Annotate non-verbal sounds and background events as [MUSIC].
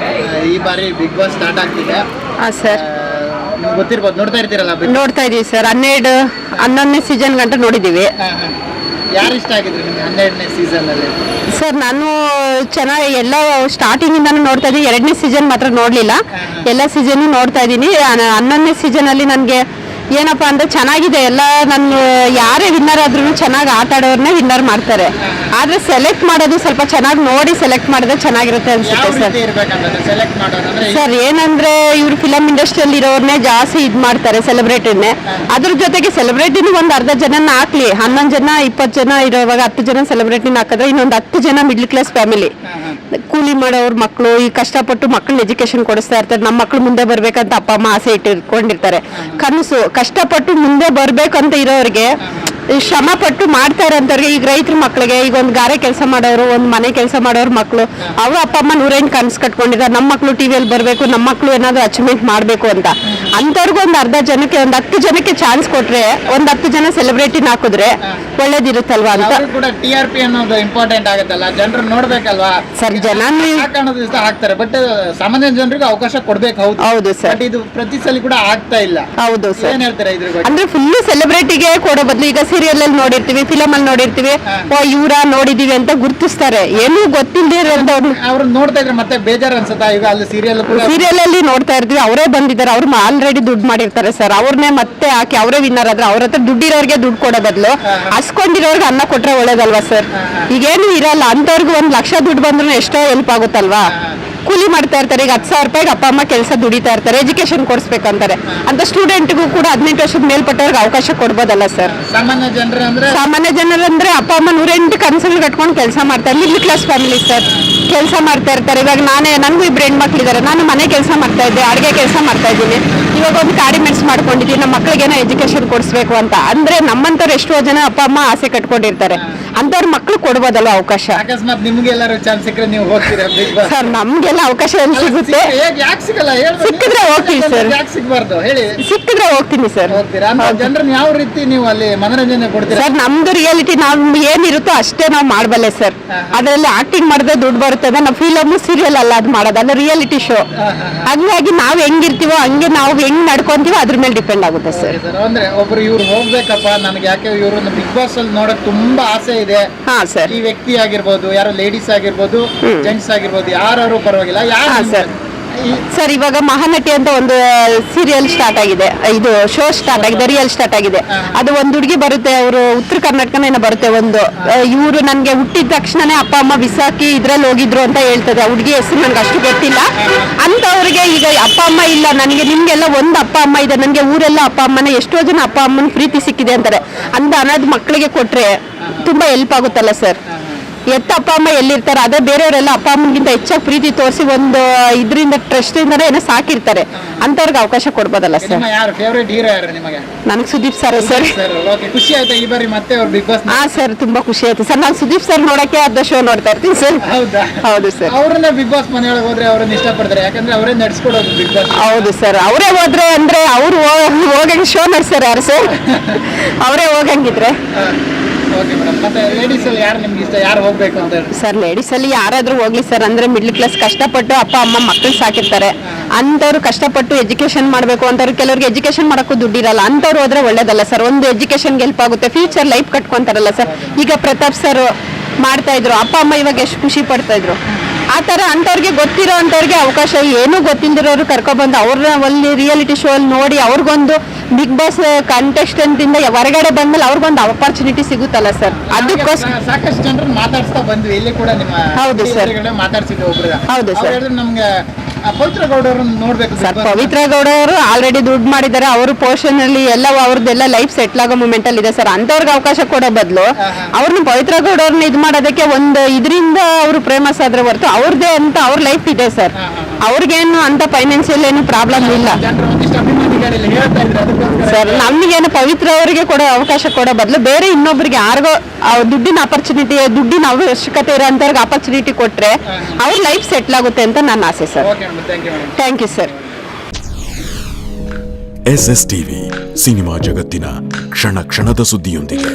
Madam ಈ ಬಾರಿ big boss start ಆಗ್ತಿದೆ. ಹಾಂ ಸರ್. ನಿಮ್ಗೆ ಗೊತ್ತಿರ್ಬೋದು ನೋಡ್ತಾ ಇರ್ತೀರಲ್ಲ Big- ನೋಡ್ತಾ ಇದೀವಿ ಸರ್. ಹನ್ನೆರಡು ಹನ್ನೊಂದನೇ ಸೀಸನ್ ಗಂಟ ನೋಡಿದ್ದೀವಿ. ಹಾ, ಹಾ. ಯಾರು ಇಷ್ಟ ಆಗಿದ್ರು ನಿಮ್ಗೆ ಹನ್ನೆರಡನೇ ಸೀಸನ್ ಅಲ್ಲಿ? ಸರ್ ನಾನು ಚೆನ್ನಾಗಿ ಎಲ್ಲ ಸ್ಟಾರ್ಟಿಂಗ್ ಇಂದಾನು ನೋಡ್ತಾ ಇದ್ದೀನಿ ಎರಡನೇ ಸೀಸನ್ ಮಾತ್ರ ನೋಡ್ಲಿಲ್ಲ. ಎಲ್ಲ ಸೀಸನ್ ನೋಡ್ತಾ ಇದ್ದೀನಿ ಹನ್ನೊಂದನೇ ಸೀಸನ್ ಅಲ್ಲಿ ನನಗೆ ಏನಪ್ಪಾ ಅಂದ್ರೆ ಚೆನ್ನಾಗಿದೆ. ಎಲ್ಲ ನನ್ನ ಯಾರೇ ವಿನ್ನರ್ ಆದ್ರೂ ಚೆನ್ನಾಗಿ ಆಟ ಆಡೋರನ್ನೇ ವಿನ್ನರ್ ಮಾಡ್ತಾರೆ. ಆದ್ರೆ ಸೆಲೆಕ್ಟ್ ಮಾಡೋದು ಸ್ವಲ್ಪ ಚೆನ್ನಾಗಿ ನೋಡಿ ಸೆಲೆಕ್ಟ್ ಮಾಡಿದ್ರೆ ಚೆನ್ನಾಗಿರುತ್ತೆ ಅನಿಸುತ್ತೆ ಸರ್. ಸರ್ ಏನಂದ್ರೆ ಇವ್ರು ಫಿಲಮ್ ಇಂಡಸ್ಟ್ರಿಯಲ್ಲಿ ಇರೋರ್ನೇ ಜಾಸ್ತಿ ಇದು ಮಾಡ್ತಾರೆ ಸೆಲೆಬ್ರಿಟಿನೇ ಅದ್ರ ಜೊತೆಗೆ ಸೆಲೆಬ್ರಿಟಿನೂ ಒಂದು ಅರ್ಧ ಜನನ ಹಾಕ್ಲಿ. ಹನ್ನೊಂದು ಜನ ಇಪ್ಪತ್ತು ಜನ ಇರೋವಾಗ ಹತ್ತು ಜನ ಸೆಲೆಬ್ರಿಟಿನ ಹಾಕಿದ್ರೆ ಇನ್ನೊಂದು ಹತ್ತು ಜನ ಮಿಡ್ಲ್ ಕ್ಲಾಸ್ ಫ್ಯಾಮಿಲಿ. ಕೂಲಿ ಮಾಡೋರ್ ಮಕ್ಕಳು ಈ ಕಷ್ಟಪಟ್ಟು ಮಕ್ಳು ಎಜುಕೇಶನ್ ಕೊಡಿಸ್ತಾ ಇರ್ತಾರೆ. ನಮ್ಮ ಮಕ್ಕಳು ಮುಂದೆ ಬರ್ಬೇಕಂತ ಅಪ್ಪ ಅಮ್ಮ ಆಸೆ ಇಟ್ಟಿರ್ಕೊಂಡಿರ್ತಾರೆ. ಕನಸು, ಕಷ್ಟಪಟ್ಟು ಮುಂದೆ ಬರ್ಬೇಕಂತ ಇರೋರಿಗೆ ಶ್ರಮ ಪಟ್ಟು ಮಾಡ್ತಾ ಇರೋಂಥವ್ರಿಗೆ ಈಗ ರೈತರ ಮಕ್ಕಳಿಗೆ ಈಗ ಒಂದು ಗಾರೆ ಕೆಲಸ ಮಾಡೋರು ಒಂದು ಮನೆ ಕೆಲಸ ಮಾಡೋರ್ ಮಕ್ಕಳು ಅವ್ರ ಅಪ್ಪ ಅಮ್ಮ ನೂರೇನು ಕನಸು ಕಟ್ಕೊಂಡಿದ್ದಾರೆ ನಮ್ಮ ಮಕ್ಕಳು ಟಿವಿಯಲ್ಲಿ ಬರಬೇಕು ನಮ್ಮ ಮಕ್ಕಳು ಏನಾದ್ರು ಅಚೀವ್ಮೆಂಟ್ ಮಾಡಬೇಕು ಅಂತ. ಅಂಥವ್ರಿಗೂ ಒಂದು ಅರ್ಧ ಜನಕ್ಕೆ ಒಂದು ಹತ್ತು ಜನಕ್ಕೆ ಚಾನ್ಸ್ ಕೊಟ್ರೆ ಒಂದು ಹತ್ತು ಜನ ಸೆಲೆಬ್ರಿಟಿನ ಹಾಕಿದ್ರೆ ಒಳ್ಳೇದಿರುತ್ತಲ್ವಾ ಅಂತ. ಕೂಡ ಟಿ ಆರ್ ಪಿ ಅನ್ನೋದು ಇಂಪಾರ್ಟೆಂಟ್ ಆಗುತ್ತಲ್ಲ ಜನರು ನೋಡ್ಬೇಕಲ್ವಾ? ಸರ್ ಜನ ಹಾಕ್ತಾರೆ ಬಟ್ ಸಾಮಾನ್ಯ ಜನರಿಗೆ ಅವಕಾಶ ಕೊಡ್ಬೇಕು ಹೌದು. ಹೌದು ಸರ್. ಇದು ಪ್ರತಿ ಸಲ ಕೂಡ ಆಗ್ತಾ ಇಲ್ಲ. ಹೌದು ಸರ್. ಏನ್ ಹೇಳ್ತಾರೆ ಇದ್ರ ಬಗ್ಗೆ? ಅಂದ್ರೆ ಫುಲ್ ಸೆಲೆಬ್ರಿಟಿಗೆ ಕೊಡೋ ಬದಲು ಈಗ ಸೀರಿಯಲ್ ಅಲ್ಲಿ ನೋಡಿರ್ತೀವಿ ಫಿಲಮ್ ಅಲ್ಲಿ ನೋಡಿರ್ತೀವಿ. ಓ ಇವ್ರ ನೋಡಿದೀವಿ ಅಂತ ಗುರ್ತಿಸ್ತಾರೆ. ಏನೂ ಗೊತ್ತಿಲ್ಲದೆ ಇರೋದವ್ರು ಅವ್ರು. ನೋಡ್ತಾ ಇದ್ರೆ ಮತ್ತೆ ಬೇಜಾರು ಅನ್ಸುತ್ತಾ? ಈಗ ಅಲ್ಲಿ ಸೀರಿಯಲ್ ಕೂಡ ಸೀರಿಯಲ್ ಅಲ್ಲಿ ನೋಡ್ತಾ ಇರ್ತೀವಿ ಅವರೇ ಬಂದಿದ್ದಾರೆ ಅವ್ರು ಆಲ್ರೆಡಿ ದುಡ್ಡು ಮಾಡಿರ್ತಾರೆ ಸರ್ ಅವ್ರನ್ನೇ ಮತ್ತೆ ಹಾಕಿ ಅವರೇ ವಿನ್ನರ್ ಆದ್ರೆ ಅವ್ರ ಹತ್ರ ದುಡ್ಡಿರೋರ್ಗೆ ದುಡ್ಡು ಕೊಡೋ ಬದಲು ಹಸ್ಕೊಂಡಿರೋರ್ಗೆ ಅನ್ನ ಕೊಟ್ರೆ ಒಳ್ಳೇದಲ್ವಾ ಸರ್ ಈಗೇನು ಇರಲ್ಲ ಅಂತವ್ರಿಗೆ ಒಂದ್ ಲಕ್ಷ ದುಡ್ಡು ಬಂದ್ರೂ ಎಷ್ಟೋ ಹೆಲ್ಪ್ ಆಗುತ್ತಲ್ವಾ? ಕೂಲಿ ಮಾಡ್ತಾ ಇರ್ತಾರೆ. ಈಗ ಹತ್ತು ಸಾವಿರ ರೂಪಾಯಿಗೆ ಅಪ್ಪ ಅಮ್ಮ ಕೆಲಸ ದುಡಿತಾ ಇರ್ತಾರೆ. ಎಜುಕೇಶನ್ ಕೊಡಿಸ್ಬೇಕಂತಾರೆ. ಅಂತ ಸ್ಟೂಡೆಂಟ್ಗೂ ಕೂಡ ಹದಿನೆಂಟು ವರ್ಷದ ಮೇಲ್ಪಟ್ಟವ್ರಿಗೆ ಅವಕಾಶ ಕೊಡ್ಬೋದಲ್ಲ ಸರ್ ಸಾಮಾನ್ಯ ಜನರು ಅಂದ್ರೆ ಸಾಮಾನ್ಯ ಜನರಂದ್ರೆ ಅಪ್ಪ ಅಮ್ಮ ನೂರೆಂಟು ಕನಸುಗಳು ಕಟ್ಕೊಂಡು ಕೆಲಸ ಮಾಡ್ತಾರೆ. ಮಿಡ್ಲ್ ಕ್ಲಾಸ್ ಫ್ಯಾಮಿಲಿ ಸರ್ ಕೆಲಸ ಮಾಡ್ತಾ ಇರ್ತಾರೆ. ಇವಾಗ ನಾನೇ ನನಗೂ ಇಬ್ಬರು ಹೆಣ್ಮಕ್ಳಿದ್ದಾರೆ. ನಾನು ಮನೆ ಕೆಲಸ ಮಾಡ್ತಾ ಇದ್ದೆ ಅಡುಗೆ ಕೆಲಸ ಮಾಡ್ತಾ ಇದ್ದೀನಿ. ಇವಾಗ ಒಂದು ಕಾಡಿ ಮೆಣಸ್ ಮಾಡ್ಕೊಂಡಿದ್ದೀನಿ ನಮ್ಮ ಮಕ್ಕಳಿಗೇನೋ ಎಜುಕೇಶನ್ ಕೊಡಿಸ್ಬೇಕು ಅಂತ. ಅಂದ್ರೆ ನಮ್ಮಂಥವ್ರು ಎಷ್ಟೋ ಜನ ಅಪ್ಪ ಅಮ್ಮ ಆಸೆ ಕಟ್ಕೊಂಡಿರ್ತಾರೆ. ಅಂಥವ್ರ ಮಕ್ಕಳು ಕೊಡ್ಬೋದಲ್ಲ ಅವಕಾಶ? ಅಕಸ್ಮಾತ್ ನಿಮ್ಗೆ ಎಲ್ಲರೂ ಚಾನ್ಸ್ ಸಿಕ್ಕರೆ ನೀವು ಹೋಗ್ತೀರಾ ಸರ್ ನಮಗೆಲ್ಲ ಅವಕಾಶ ಎಲ್ಲಿ ಸಿಗುತ್ತೆ? ಯಾಕೆ ಸಿಗಲ್ಲ? ಹೇಳಿ ಸಿಕ್ಕಿದ್ರೆ ಹೋಗ್ತೀನಿ ಸರ್ ಯಾಕೆ ಸಿಗ್ಬಾರ್ದು? ಹೇಳಿ. ಸಿಕ್ಕಿದ್ರೆ ಹೋಗ್ತೀನಿ ಸರ್. ಯಾವ ರೀತಿ ನೀವು ಅಲ್ಲಿ ಮನೋರಂಜನೆ ಕೊಡ್ತೀರಾ? ಸರ್ ನಮ್ದು ರಿಯಾಲಿಟಿ ನಾವು ಏನಿರುತ್ತೋ ಅಷ್ಟೇ ನಾವು ಮಾಡಬಲ್ಲೆ ಸರ್. ಅದರಲ್ಲಿ ಆಕ್ಟಿಂಗ್ ಮಾಡಿದ್ರೆ ದುಡ್ಡು ಬರುತ್ತೆ. ಅಂದ್ರೆ ನಾವು ಫಿಲಮ್ ಸೀರಿಯಲ್ ಅಲ್ಲ ಅದು ಮಾಡೋದು ಅಲ್ಲ ರಿಯಾಲಿಟಿ ಶೋ ಹಂಗಾಗಿ ನಾವ್ ಹೆಂಗಿರ್ತೀವೋ ಹಂಗೆ ನಾವು ಹೆಂಗ್ ನಡ್ಕೊಂತೀವೋ ಅದ್ರ ಮೇಲೆ ಡಿಪೆಂಡ್ ಆಗುತ್ತೆ ಸರ್ ಸರ್ ಅಂದ್ರೆ ಒಬ್ರು ಇವ್ರು ಹೋಗ್ಬೇಕಪ್ಪ ನನಗೆ ಯಾಕೆ ಇವ್ರನ್ನ ಬಿಗ್ ಬಾಸ್ ಅಲ್ಲಿ ನೋಡಕ್ ತುಂಬಾ ಆಸೆ ಇದೆ. ಹಾ ಸರ್ ಈ ವ್ಯಕ್ತಿ ಆಗಿರ್ಬೋದು ಯಾರೋ ಲೇಡೀಸ್ ಆಗಿರ್ಬೋದು ಜೆಂಟ್ಸ್ ಆಗಿರ್ಬೋದು ಯಾರು ಪರವಾಗಿಲ್ಲ. ಹಾ, ಯಾರು sir. ಸರ್ ಇವಾಗ ಮಹಾನಟಿ ಅಂತ ಒಂದು ಸೀರಿಯಲ್ ಸ್ಟಾರ್ಟ್ ಆಗಿದೆ. ಇದು ಶೋ ಸ್ಟಾರ್ಟ್ ಆಗಿದೆ ರಿಯಲ್ ಸ್ಟಾರ್ಟ್ ಆಗಿದೆ. ಅದು ಒಂದು ಹುಡುಗಿ ಬರುತ್ತೆ ಅವರು ಉತ್ತರ ಕರ್ನಾಟಕನೇನ ಬರುತ್ತೆ ಒಂದು. ಇವರು ನನಗೆ ಹುಟ್ಟಿದ ತಕ್ಷಣನೇ ಅಪ್ಪ ಅಮ್ಮ ಬಿಸಾಕಿ ಇದ್ರಲ್ಲಿ ಹೋಗಿದ್ರು ಅಂತ ಹೇಳ್ತದೆ. ಹುಡುಗಿ ಹೆಸರು ನನಗೆ ಅಷ್ಟು ಗೊತ್ತಿಲ್ಲ. ಅಂತವ್ರಿಗೆ ಈಗ ಅಪ್ಪ ಅಮ್ಮ ಇಲ್ಲ. ನನಗೆ ನಿಮಗೆಲ್ಲ ಒಂದು ಅಪ್ಪ ಅಮ್ಮ ಇದೆ. ನನಗೆ ಊರೆಲ್ಲ ಅಪ್ಪ ಅಮ್ಮನ. ಎಷ್ಟೋ ಜನ ಅಪ್ಪ ಅಮ್ಮನ ಪ್ರೀತಿ ಸಿಕ್ಕಿದೆ ಅಂತಾರೆ. ಅಂತ ಅನ್ನೋದು ಮಕ್ಕಳಿಗೆ ಕೊಟ್ರೆ ತುಂಬಾ ಹೆಲ್ಪ್ ಆಗುತ್ತಲ್ಲ ಸರ್ ಎತ್ತ ಅಪ್ಪ ಅಮ್ಮ ಎಲ್ಲಿರ್ತಾರೆ? ಅದೇ ಬೇರೆಯವರೆಲ್ಲ ಅಪ್ಪ ಅಮ್ಮಗಿಂತ ಹೆಚ್ಚಾಗಿ ಪ್ರೀತಿ ತೋರಿಸಿ ಒಂದು ಇದರಿಂದ ಟ್ರಸ್ಟ್ ಇಂದಾನೆ ಏನೋ ಸಾಕಿರ್ತಾರೆ. ಅಂತವ್ರಿಗೆ ಅವಕಾಶ ಕೊಡ್ಬೋದಲ್ಲ ಸರ್ ನಿಮ್ಮ ಯಾರು? ಫೇವ್ರೇಟ್ ಹೀರೋ ಯಾರು ನಿಮಗೆ? ನನಗೆ Sudeep sir sir sir okay ಖುಷಿ ಆಯ್ತು ಈ ಬಾರಿ ಮತ್ತೆ ಅವ್ರು ಬಿಗ್ ಬಾಸ್ ಹಾ ಸರ್ ತುಂಬಾ ಖುಷಿ ಆಯ್ತು ಸರ್ ನಾನು ಸುದೀಪ್ ಸರ್ ನೋಡಕ್ಕೆ ಅರ್ಧ ಶೋ ನೋಡ್ತಾ ಇರ್ತೀನಿ ಸರ್ ಹೌದಾ? ಹೌದು ಸರ್ ಅವ್ರನ್ನ ಬಿಗ್ ಬಾಸ್ ಮನೆಯೊಳಗೆ ಹೋದ್ರೆ ಅವ್ರನ್ನ ಇಷ್ಟಪಡ್ತಾರೆ. ಯಾಕಂದ್ರೆ ಅವರೇ ನಡ್ಸ್ಕೊಡೋದು ಬಿಗ್ ಬಾಸ್ ಹೌದು ಸರ್ ಅವರೇ ಹೋದ್ರೆ ಅಂದ್ರೆ ಅವರು ಹೋಗಂಗೆ ಶೋ ನಡೆಸ್ತಾರೆ ಯಾರು ಸರ್ [LAUGHS] ಅವರೇ ಹೋಗಂಗಿದ್ರೆ. ಮತ್ತೆ ಲೇಡೀಸ್ ಯಾರು ನಿಮ್ಗೆ ಇಷ್ಟ? ಯಾರು ಹೋಗ್ಬೇಕು ಅಂತ ಹೇಳಿ? ಸರ್ ಅಲ್ಲಿ ಯಾರಾದ್ರೂ ಹೋಗ್ಲಿ ಸರ್ ಅಂದ್ರೆ ಮಿಡ್ಲ್ ಕ್ಲಾಸ್ ಕಷ್ಟಪಟ್ಟು ಅಪ್ಪ, ಅಮ್ಮ ಮಕ್ಕಳು ಸಾಕಿರ್ತಾರೆ. ಅಂತವ್ರು ಕಷ್ಟಪಟ್ಟು ಎಜುಕೇಶನ್ ಮಾಡಬೇಕು ಅಂತವ್ರು ಕೆಲವ್ರಿಗೆ ಎಜುಕೇಶನ್ ಮಾಡಕ್ಕೂ ದುಡ್ಡಿರಲ್ಲ ಅಂತವ್ರು ಹೋದ್ರೆ ಒಳ್ಳೇದಲ್ಲ ಸರ್ ಒಂದು ಎಜುಕೇಶನ್ ಹೆಲ್ಪ್ ಆಗುತ್ತೆ ಫ್ಯೂಚರ್ ಲೈಫ್ ಕಟ್ಕೊಂತಾರಲ್ಲ ಸರ್ ಈಗ ಪ್ರತಾಪ್ ಸರ್ ಮಾಡ್ತಾ ಇದ್ರು, ಅಪ್ಪ, ಅಮ್ಮ ಇವಾಗ ಎಷ್ಟು ಖುಷಿ ಪಡ್ತಾ ಇದ್ರು. ಆ ಥರ ಅಂಥವ್ರಿಗೆ ಗೊತ್ತಿರೋ ಅಂಥವ್ರಿಗೆ ಅವಕಾಶ, ಏನೂ ಗೊತ್ತಿಲ್ದಿರೋರು ಕರ್ಕೊಬಂದು ಅವ್ರನ್ನ ಅಲ್ಲಿ ರಿಯಾಲಿಟಿ ಶೋ ಅಲ್ಲಿ ನೋಡಿ ಅವ್ರಿಗೊಂದು ಬಿಗ್ ಬಾಸ್ ಕಂಟೆಸ್ಟೆಂಟ್ ಇಂದ ಹೊರಗಡೆ ಬಂದ್ಮೇಲೆ ಅವ್ರಿಗೊಂದು ಅಪರ್ಚುನಿಟಿ ಸಿಗುತ್ತಲ್ಲ ಸರ್ ಅದಕ್ಕೋಸ್ಕರ ಸಾಕಷ್ಟು ಜನರನ್ನ ಮಾತಾಡ್ಸ್ತಾ ಬಂದ್ವಿ. ಇಲ್ಲಿ ಕೂಡ ನಿಮ್ಮ ಹೌದು ಸರ್ ಮಾತಾಡ್ಸಿದ್ವಿ ಒಬ್ರು. ಹೌದು ಸರ್ ನಮ್ಗೆ ಪವಿತ್ರ ಗೌಡರನ್ನ ನೋಡ್ಬೇಕು ಸರ್ ಪವಿತ್ರ ಗೌಡ ಅವರು ಆಲ್ರೆಡಿ ದುಡ್ಡು ಮಾಡಿದ್ದಾರೆ. ಅವ್ರ ಪೋರ್ಷನ್ ಅಲ್ಲಿ ಎಲ್ಲ ಅವ್ರದ್ದೆಲ್ಲ ಲೈಫ್ ಸೆಟ್ಲ್ ಆಗೋ ಮೂಮೆಂಟ್ ಅಲ್ಲಿ ಇದೆ ಸರ್. ಅಂತವ್ರಿಗೆ ಅವಕಾಶ ಕೊಡೋ ಬದಲು ಅವ್ರನ್ನ ಪವಿತ್ರ ಗೌಡ ಅವ್ರನ್ನ ಇದು ಮಾಡೋದಕ್ಕೆ ಒಂದು ಇದರಿಂದ ಅವರು ಫೇಮಸ್ ಆದ್ರೆ ಹೊರತು ಅವ್ರದೇ ಅಂತ ಅವ್ರ ಲೈಫ್ ಇದೆ ಸರ್. ಅವ್ರಿಗೇನು ಅಂತ ಫೈನಾನ್ಷಿಯಲ್ ಏನು ಪ್ರಾಬ್ಲಮ್ ಇಲ್ಲ. ಸರ್ ನಮಗೇನು ಪವಿತ್ರ ಅವರಿಗೆ ಕೊಡೋ ಅವಕಾಶ ಕೊಡೋ ಬದಲು ಬೇರೆ ಇನ್ನೊಬ್ಬರಿಗೆ ಯಾರಿಗೋ ದುಡ್ಡಿನ ಅಪರ್ಚುನಿಟಿ ದುಡ್ಡಿನ ಅವಶ್ಯಕತೆ ಇರೋ ಅಂತವ್ರಿಗೆ ಅಪರ್ಚುನಿಟಿ ಕೊಟ್ಟರೆ ಅವ್ರ ಲೈಫ್ ಸೆಟ್ಲ್ ಆಗುತ್ತೆ ಅಂತ ನನ್ನ ಆಸೆ sir. Thank you sir S S TV cinema ಜಗತ್ತಿನ ಕ್ಷಣ ಕ್ಷಣದ ಸುದ್ದಿಯೊಂದಿಗೆ